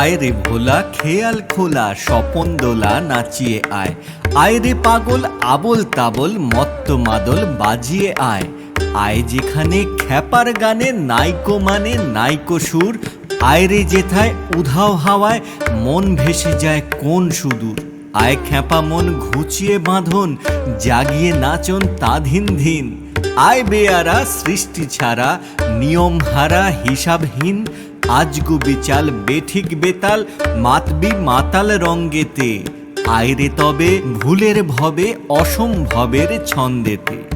আয় রে ভোলা, খেয়াল খোলা, স্বপন দোলা, নাচিয়ে আয়। আয় রে পাগল, আবল তাবল, মত্ত মাদল বাজিয়ে আয়। আয় যেখানে খ্যাপার গানে, নাইকো মানে নাইকো সুর। আয় রে যেথায় উধাও হাওয়ায়, মন ভেসে যায় কোন সুদূর। আয় খ্যাপা মন ঘুচিয়ে বাঁধন, জাগিয়ে নাচন তাধিন ধিন। আয় বেয়ারা, সৃষ্টি ছাড়া, নিয়ম হারা, হিসাবহীন। আজগু বিচাল বেঠিক বেতাল মাতবি মাতাল রঙ্গেতে। আয়রে তবে ভুলের ভবে অসম্ভবের ছন্দেতে।